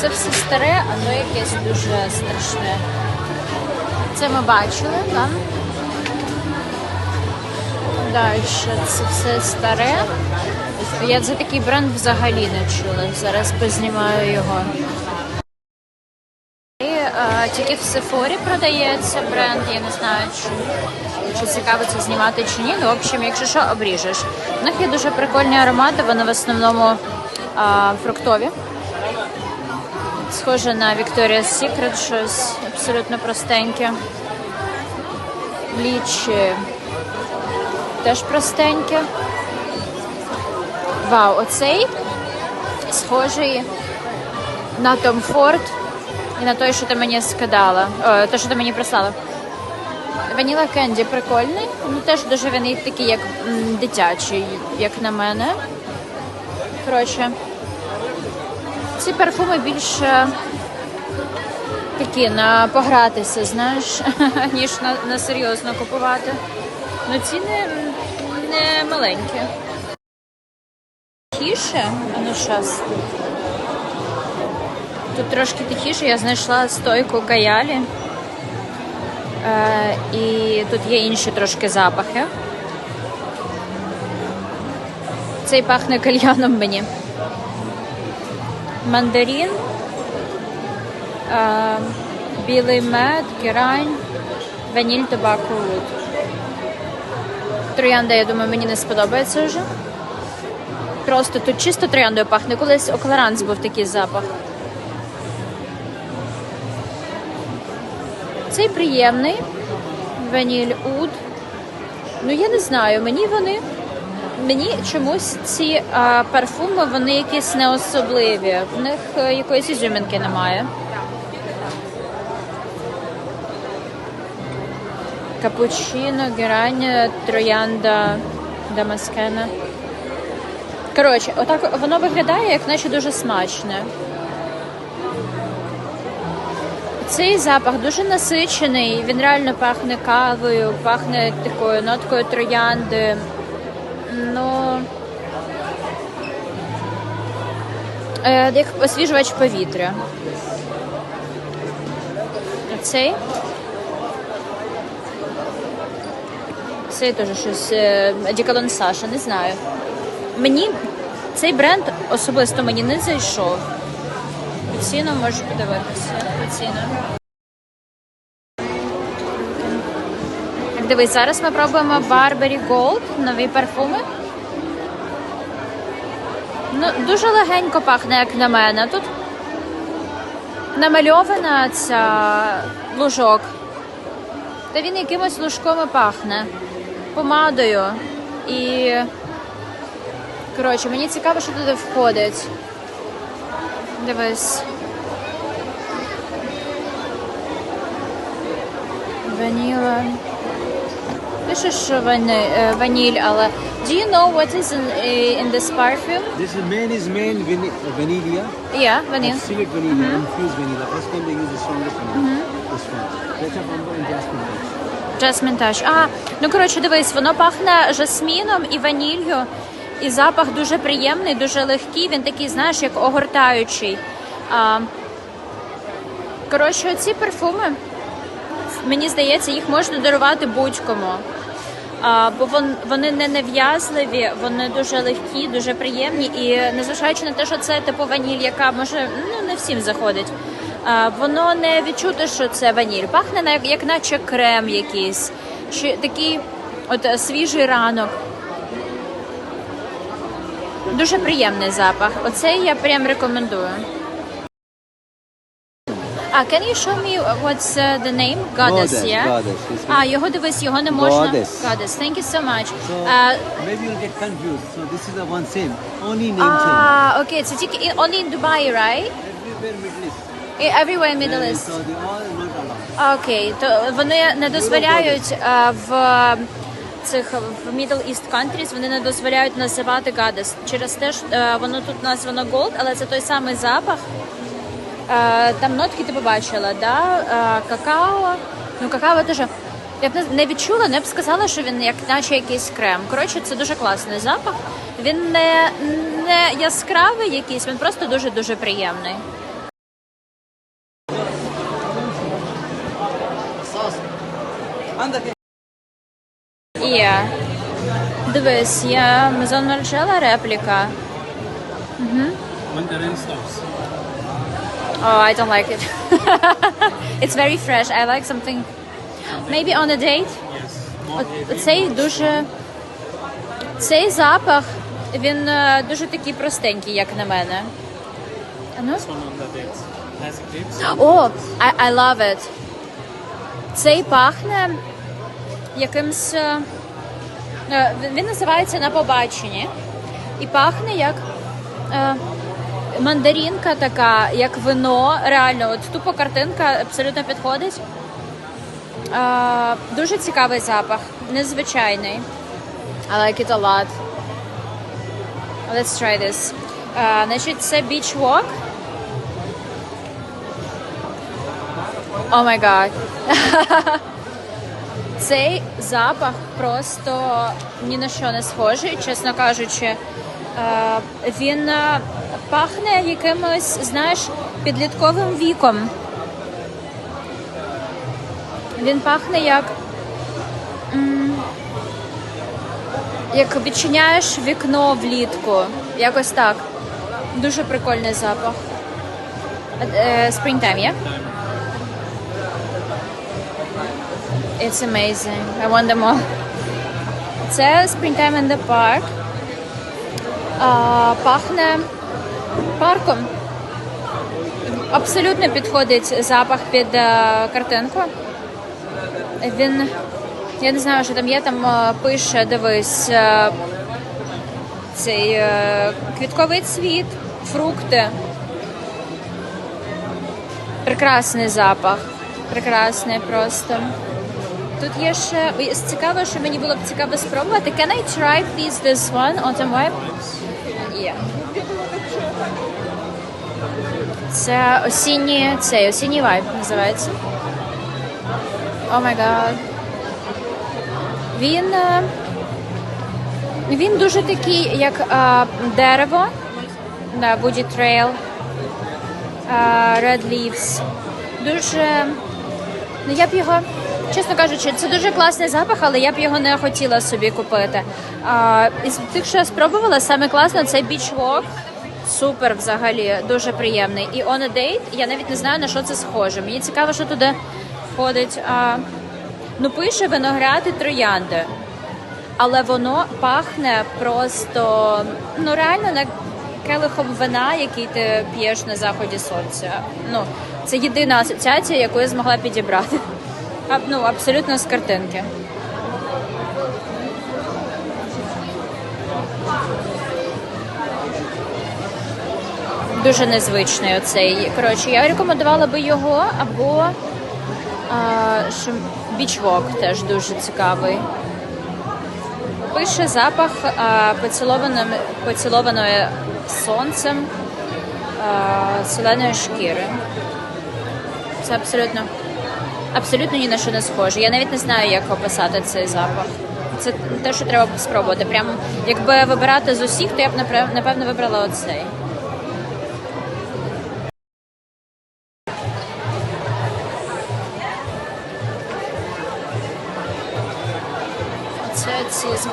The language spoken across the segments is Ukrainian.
Це все старе, а то якесь дуже страшне. Це ми бачили, так? Далі це все старе. Я за такий бренд взагалі не чула. Зараз познімаю його. І, е, тільки в Сефорі продається бренд, я не знаю, чи, чи цікаво це знімати чи ні. Ну, в общем, якщо що, обріжеш. У них є дуже прикольні аромати, вони в основному е, фруктові. Схоже на Victoria's Secret, щось абсолютно простеньке. Лічі теж простеньке. Вау, оцей схожий на Tom Ford і на той, що ти мені скидала. О, те, що ти мені прислала. Ваніла Кенді прикольний, ну теж дуже він такий, як м, дитячий, як на мене. Коротше, ці парфуми більше такі на погратися, знаєш, ніж на, на серйозно купувати. Ну ціни не маленькі. Тихіше, а ну щас. Тут трошки тихіше я знайшла стойку каялі. Е, і тут є інші трошки запахи. Цей пахне кальяном мені. Мандарин, білий мед, герань, ваніль, табако, вуд. Троянда, я думаю, мені не сподобається вже. Просто тут чисто трояндою пахне. Колись у був такий запах. Цей приємний. Ваніль уд. Ну, я не знаю, мені вони. Мені чомусь ці а, парфуми, вони якісь не особливі. В них е, якоїсь ізюмінки немає. Капучино, герань, троянда, дамаскена. Коротше, отак воно виглядає, як наче дуже смачне. Цей запах дуже насичений, він реально пахне кавою, пахне такою ноткою троянди. Ну е, як освіжувач повітря. Цей? Цей теж щось е, Дікалон Саша, не знаю. Мені цей бренд особисто мені не зайшов. Ціну можеш подивитися. Ціну. Дивись, зараз ми пробуємо Burberry Gold, нові парфуми. Ну, дуже легенько пахне, як на мене. Тут намальована ця лужок. Та він якимось лужком і пахне. Помадою. І. Коротше, мені цікаво, що туди входить. Дивись. Ваніла. Пише, що е, ваніль, але do you know what is in, eh, in this perfume? This is main is main vanilla, Yeah, ваніль. absolute vanilla, infused vanilla. First time they use the strongest vanilla. This one. That's a amber and jasmine. touch. Jasmine Touch. А, ну коротше, дивись, воно пахне жасміном і ваніллю. І запах дуже приємний, дуже легкий. Він такий, знаєш, як огортаючий. А, коротше, ці парфуми, мені здається, їх можна дарувати будь-кому. Бо вон, вони не нав'язливі, вони дуже легкі, дуже приємні. І незважаючи на те, що це типу ваніль, яка може ну, не всім заходить. Воно не відчути, що це ваніль. Пахне як, наче крем якийсь, чи такий от свіжий ранок. Дуже приємний запах. Оцей я прям рекомендую. А, can you show me what's uh, the name? Goddess, Goddess, yeah? Goddess. This А, його дивись, його не можна. Goddess. Goddess. Thank you so much. So А, maybe you'll get confused. So this is the one same. Only name а, окей, це тільки in- only in Dubai, right? change. Everywhere Middle East. І Everywhere in Middle East. So they all not allowed. А, Окей, то вони не дозволяють а, в цих в Middle East countries, вони не дозволяють називати Goddess. Через те, що е, воно тут названо Gold, але це той самий запах. Е, там нотки ти побачила, да? Е, какао. Ну, какао дуже. Я б не відчула, не б сказала, що він як наче якийсь крем. Коротше, це дуже класний запах. Він не, не яскравий якийсь, він просто дуже-дуже приємний. І дивись, я Мезон Марджела репліка. Угу. When the. Oh, I don't like it. It's very fresh. I like something. Maybe on a date. Yes. От цей дуже. Цей запах, він е, дуже такий простенький, як на мене. А ну? О, I, I love it. Цей пахне якимсь. е, е, він- Він називається на побаченні. І пахне як е, мандарінка така, як вино. Реально, от тупо картинка абсолютно підходить. Е, дуже цікавий запах, незвичайний. I like it a lot. Let's try this. Е, значить, це Beach Walk. О май гад. Цей запах просто ні на що не схожий, чесно кажучи. Він пахне якимось, знаєш, підлітковим віком. Він пахне як. Як відчиняєш вікно влітку. Якось так. Дуже прикольний запах. Е, Springtime, є? It's amazing. I want them all. Це Springtime in the Park. А, пахне парком. Абсолютно підходить запах під е, картинку. Він. Я не знаю, що там є, там е, пише, дивись, е, цей квітковий цвіт, фрукти. Прекрасний запах. Прекрасний просто. Тут є ще цікаво, що мені було б цікаво спробувати. Can I try please this one autumn vibe? Yeah. Це осінній, цей осінній вайб називається. О май гад. Він, е, він дуже такий, як е, дерево. Да, Woody Trail. е, Red Leaves. Дуже. Ну, я б його, чесно кажучи, це дуже класний запах, але я б його не хотіла собі купити. А, із тих, що я спробувала, саме класно це Beach Walk. Супер взагалі, дуже приємний. І On a Date, я навіть не знаю, на що це схоже. Мені цікаво, що туди входить. А, ну, пише виноград і троянди. Але воно пахне просто ну реально на келихом вина, який ти п'єш на заході сонця. Ну, це єдина асоціація, яку я змогла підібрати. А, ну, абсолютно з картинки. Дуже незвичний оцей. Коротше, я рекомендувала би його або Walk теж дуже цікавий. Пише запах поцілованим, поцілованої сонцем а, зеленої шкіри. Це абсолютно, абсолютно ні на що не схоже. Я навіть не знаю, як описати цей запах. Це те, що треба спробувати. Прямо якби вибирати з усіх, то я б напевно вибрала оцей.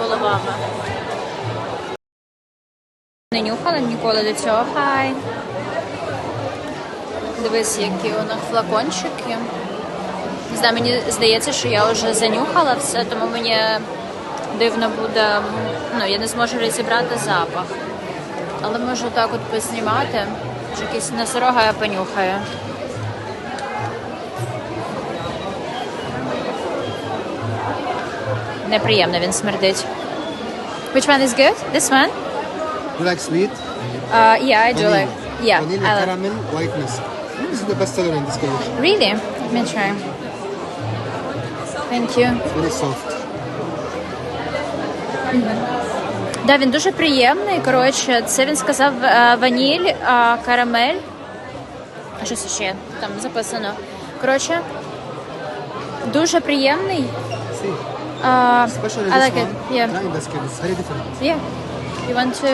Головами. Не нюхала ніколи до цього. Хай. Дивись, які у них флакончики. Не знаю, мені здається, що я вже занюхала все, тому мені дивно буде. Ну, я не зможу розібрати запах. Але можу так от познімати. Що якийсь носорога я понюхаю. Неприємно він смердить. Which one is good? This one? You like sweet? Uh, yeah, I do Vanilla. like. Yeah, Vanilla I like. caramel whiteness. This is the best seller in this collection. Really? Let me try. Thank you. It's very soft. Да, він дуже приємний. Коротше, це він сказав е, ваніль, е, карамель. А щось ще там записано. Коротше, дуже приємний. See, Uh, especially I this like it. Yeah. Try the skin. It's very different. Yeah. You want to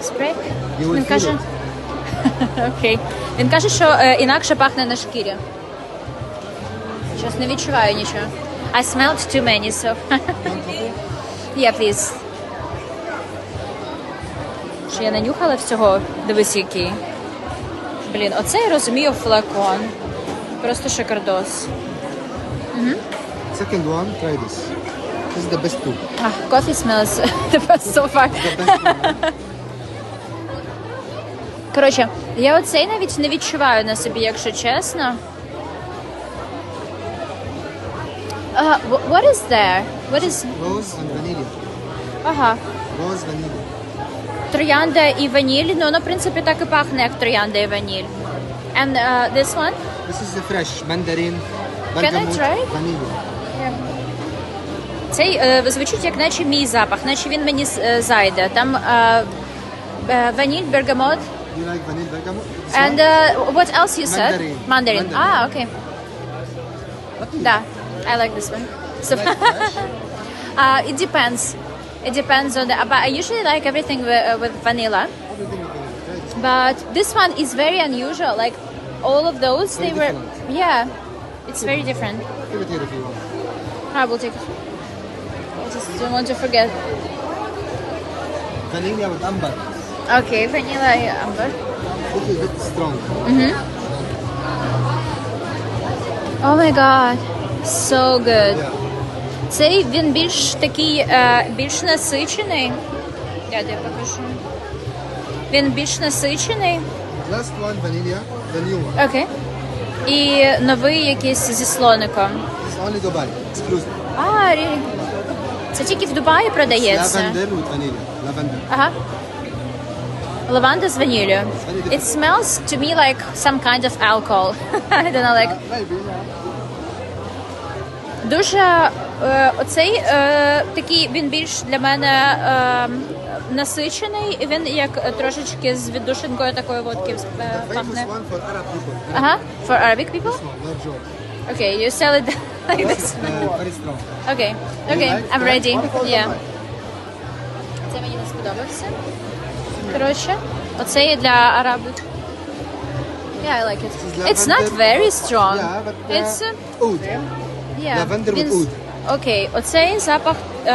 spray? You will Він feel каже. it. Окей. Він каже, що е, інакше пахне на шкірі. Щось не відчуваю нічого. I smelled too many, so. Yeah, please. Що я не нюхала всього, дивись який. Блін, оце я розумію флакон. Просто шикардос. Second one, try this. This is the best too. Ah, coffee smells the best so far. Коротше, я оцей навіть не відчуваю на собі, якщо чесно. Uh, what is there? What is... Rose and vanilla. Ага. Rose vanilla. Троянда і ваніль. Ну, воно, в принципі, так і пахне, як троянда і ваніль. And uh, this one? This is the fresh mandarin. I try? Vanilla. Цей е, звучить як наче мій запах, наче він мені е, зайде. Там е, е, ваніль, бергамот. You like vanilla bergamot? This And one? uh, what else you said? Mandarin. Mandarin. Mandarin. Ah, okay. What do you Да, I like this one. So, like fresh? uh, it depends. It depends on the. But I usually like everything with, uh, with vanilla. Everything with vanilla. Try this. But this one is very unusual. Like all of those, Very they were. different. Yeah, it's very different. Give it here if you want. I will take it. I just don't want to forget. Vanilla with amber. Okay, vanilla amber. This is a bit strong. Oh my god, so good. Yeah. Цей він більш такий, е, більш насичений. Я тобі покажу. Він більш насичений. Last one, vanilla. The new one. Окей. І новий якийсь зі слоником. It's only Dubai. Exclusive. А, really? Це тільки в Дубаї продається. Lavender with vanilla. Lavender. Ага. Лаванда з ваніллю. It smells to me like some kind of alcohol. I don't know, like Maybe. yeah. Дуже е, оцей е, такий він більш для мене е, насичений. і Він як трошечки з віддушинкою такої водки е, пахне. for Ага, for Arabic people? Joke. Okay, you sell it like this. Uh, very strong. Okay, You okay, like I'm that? ready. One for Yeah. Dubai. Це мені не сподобався. Коротше, оце є для арабів. Yeah, I like it. This is It's not lavender. very strong. Yeah, but uh, It's uh, oud. Yeah. Lavender with Він... oud. Окей, оцей запах е,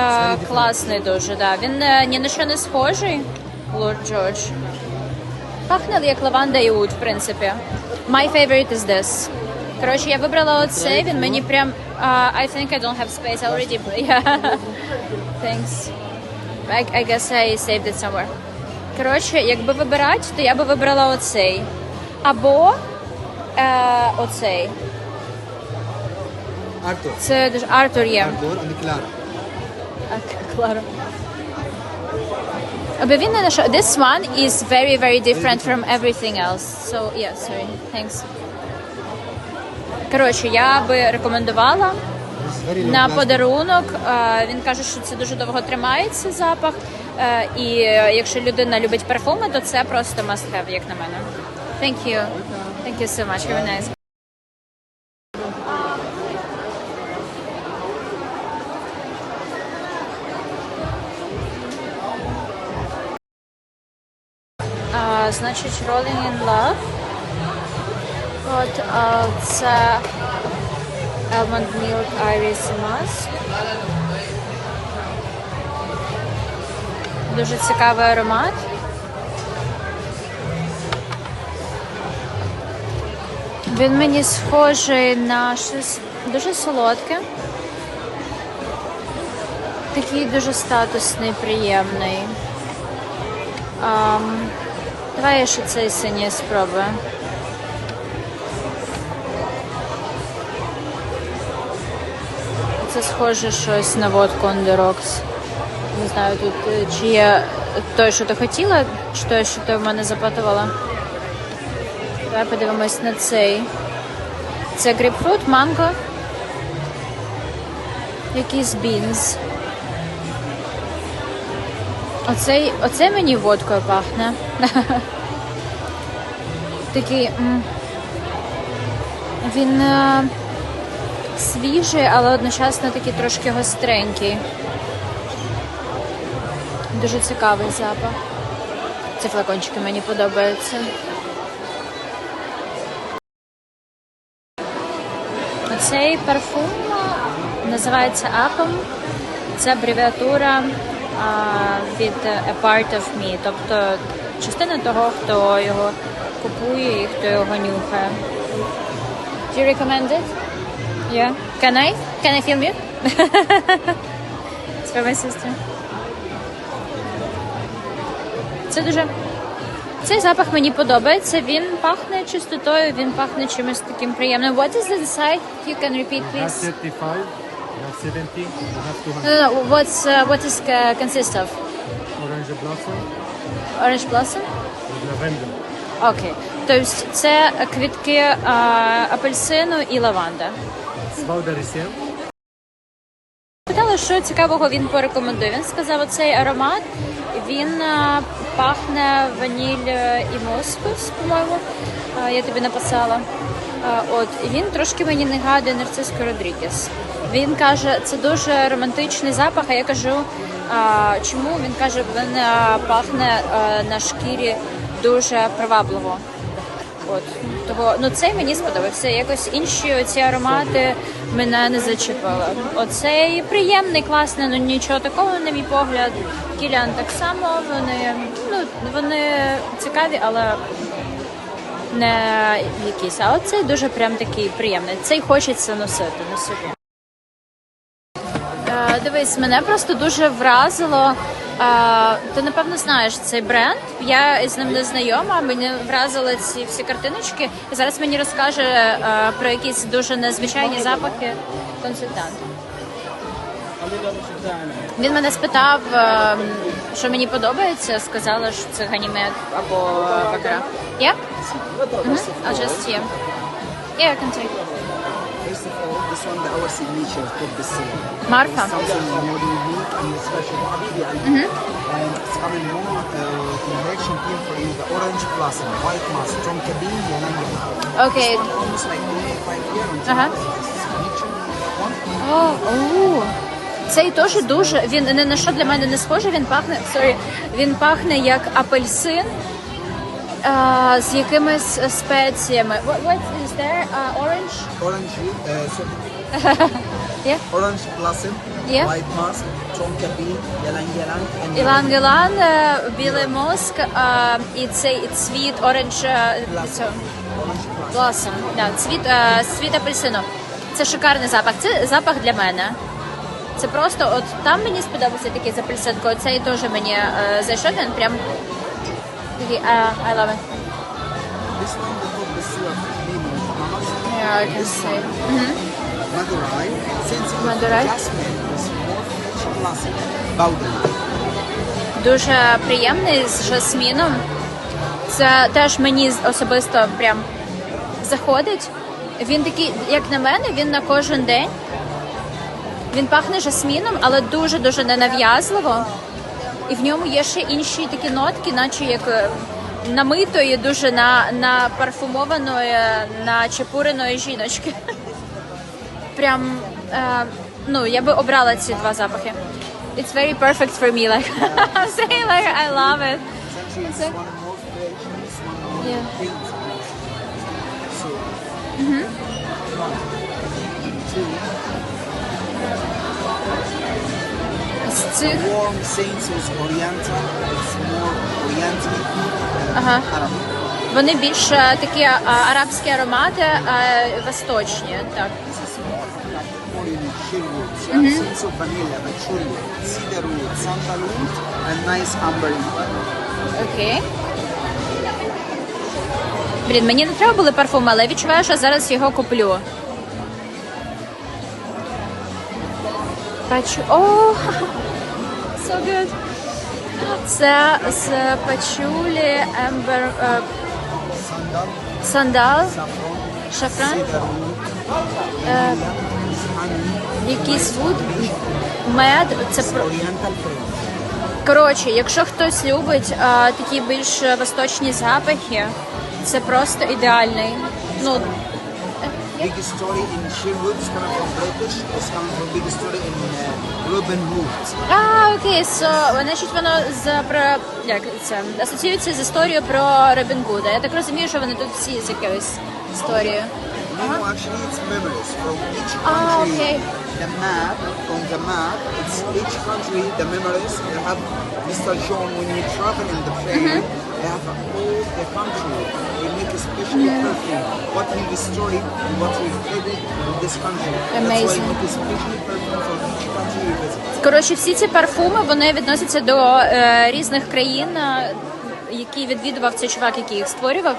класний дуже, да. Він е, ні на що не схожий, Лорд Джордж. Пахне як лаванда і уд, в принципі. My favorite is this. Коротше, я вибрала оцей, він мені прям... Uh, I think I don't have space already. but Yeah. Thanks. I, I guess I saved it somewhere. Коротше, якби вибирати, то я би вибрала оцей. Або е, оцей. Arthur. Це дуже Артур є. Arthur and Clara. Okay, Claro. But він не знайшов. This one is very, very different from everything else. So, yeah, sorry. Thanks. Коротше, я би рекомендувала на подарунок. Е, Він каже, що це дуже довго тримається запах. Е, І е, якщо людина любить парфуми, то це просто must have, як на мене. Thank you. Thank you so much. Very nice. Значить, Rolling in Love. От це Almond Milk Iris Mask. Дуже цікавий аромат. Він мені схожий на щось дуже солодке. Такий дуже статусний, приємний. Ам, давай я ще цей синій спробую. Це схоже щось на водку on the rocks. Не знаю тут, е, чи є той, що ти хотіла, чи той, що ти в мене запитувала. Давай подивимось на цей. Це грейпфрут, манго. Якийсь бінз. Оцей, оцей мені водкою пахне. Такий. Він е, свіжий, але одночасно такий трошки гостренький. Дуже цікавий запах. Ці флакончики мені подобаються. Цей парфум називається Atom. це абревіатура від A Part of Me, тобто частина того, хто його купує і хто його нюхає. Do you recommend it? Yeah. Can I? Can I film you? It's for my sister. Це дуже. Цей запах мені подобається. Він пахне чистотою, він пахне чимось таким приємним. What is the inside? You can repeat, please. 35, 70, 200 No, no, no. What's uh, what is uh, consist of? orange blossom Orange blossom? lavender. Окей. Тобто це квітки а, апельсину і лаванда. Свал Дарисien, Питала, що цікавого він порекомендує. Він сказав, оцей аромат він а, пахне ваніль е, і мускус, по-моєму. Я тобі написала. От він трошки мені нагадує Нарциско Родрігес. Він каже, це дуже романтичний запах. А я кажу, чому він каже, він пахне на шкірі дуже привабливо. От того, ну цей мені сподобався. Якось інші оці аромати мене не зачепили. Оцей приємний, класний, ну нічого такого, на мій погляд. Кілян так само. Вони ну вони цікаві, але не якісь. А оцей дуже прям такий приємний. Цей хочеться носити на собі. Е, Дивись, мене просто дуже вразило. Е, Ти напевно знаєш цей бренд. Я з ним не знайома. Мені вразили ці всі картиночки. І зараз мені розкаже е, про якісь дуже незвичайні запахи консультант. Він мене спитав, е, що мені подобається. Сказала, що це ганімед або бакара. Mhm. I'll just see. Yeah, I can take. First of uh. Цей теж дуже. Він не на що для мене не схожий. Він пахне. Як апельсин з якимись спеціями. Uh, uh, Yeah. orange blossom, Yeah. white. And Ілан Гілан, е, білий мозк і цей цвіт оранж. Orange blossom. Blossom, да, цвіт, цвіт апельсину. Це шикарний запах. Це запах для мене. Це просто, от там мені сподобався такий з апельсинкою. Цей теж мені е, зайшов. Він прям такий, е, I love it. This one, the top Mamas. Yeah, I can see. Madurai, sensitive Madurai. jasmine, with more fresh blossom. Powder. Дуже приємний з жасміном. Це теж мені особисто прям заходить. Він такий, як на мене, він на кожен день. Він пахне жасміном, але дуже-дуже ненав'язливо. І в ньому є ще інші такі нотки, наче як е, намитої, дуже на, на парфумованої, на чепуреної жіночки. Прям, е, ну, я би обрала ці два запахи. It's very perfect for me. Like I'm saying, like I love it. It's more Yeah. So, one, two, warm saints with oriental, it's more oriental, uh, Ага. Arabic. вони більш е, такі е, арабські аромати, е, восточні. Так. Of vanilla, cedarwood, sandalwood, and nice. Окей. Блін, мені не треба були парфуми, але я відчуваю, що зараз його куплю. Пачу. О! So good. Це з пачулі, ембер, е, Sandal, сандал, шафран, cedarwood, е, якийсь вуд, мед. Це про. Коротше, якщо хтось любить а, такі більш восточні запахи, це просто ідеальний. Ну, Big story in Sherwood is coming from British. It's coming from big story in uh, Robin Hood. а, окей, so, значить воно з про як це асоціюється з історією про Робін Гуда. Я так розумію, що вони тут всі з якоюсь історією. Memo actually it's memories from each country. okay. The map on the map, it's each country the memories. You have Mr. John when you travel in the plane. Mm-hmm. They have all the country. They make a special perfume. What he destroyed and what he added in this country. That's why Amazing. he make a special perfume for each country you visit. Коротше, всі ці парфуми вони відносяться до е, різних країн, е, які відвідував цей чувак, який їх створював.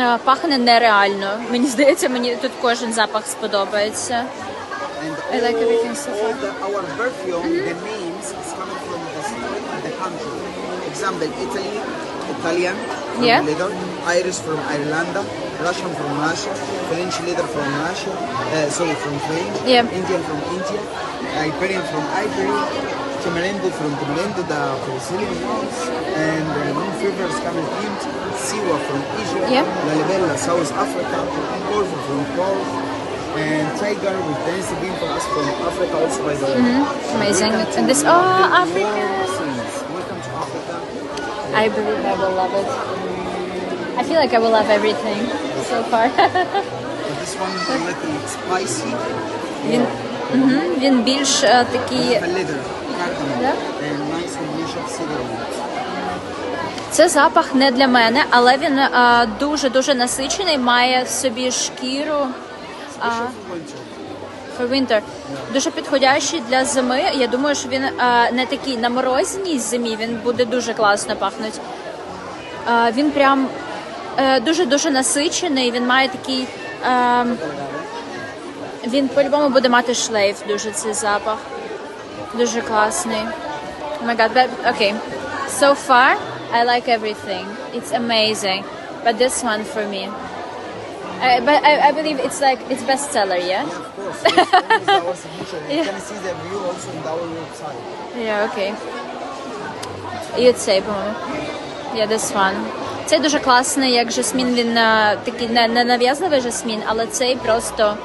Е, пахне нереально. Мені здається, мені тут кожен запах сподобається. I like everything so far. the, our perfume, the names is coming from the story of the country. Example, Italy, Italian from Yeah. leather, Irish from Ireland, Russian from Russia, French leather from Russia, uh, sorry, from French, Yeah. Indian from India, Iberian from Iberia, Tamarindo from Tamarindo, the Brazilian ones, and uh, is coming from Siwa from Egypt, Yeah. Lalibela, South Africa, Corvo from Corvo, and Tiger with Dance Bean for us from Africa also by the way. Mm-hmm. Amazing. Welcome And this- oh, Africa. Welcome to Africa. I believe I will love it. I feel like I will love everything so far. This one is a little spicy. він, мгм, він більш е, такий. Це запах не для мене, але він е, дуже дуже насичений, має в собі шкіру. А, for winter. Дуже підходящий для зими. Я думаю, що він е, не такий на морозній зимі, він буде дуже класно пахнути. Е, він прям дуже дуже насичений, він має такий. Е, він по-любому буде мати шлейф, дуже цей запах. Дуже класний. Oh my god, but okay. So far, I like everything. It's amazing. But this one for me. I, but I, I believe it's like it's bestseller, yeah? Yeah, of course. You can see the view also in our website. Yeah, окей. І цей, по-моєму. Yeah, this one. Цей дуже класний, як жасмін, він е, такий не, не нав'язливий жасмін, але цей просто,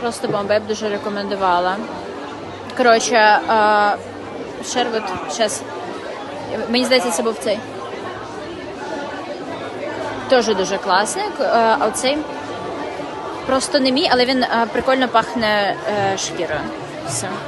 просто бомба, я б дуже рекомендувала. Коротше, е, Шервуд, щас. Мені здається, це був цей. Теж дуже класний. е, А оцей просто не мій, але він е, прикольно пахне е, шкірою. Все.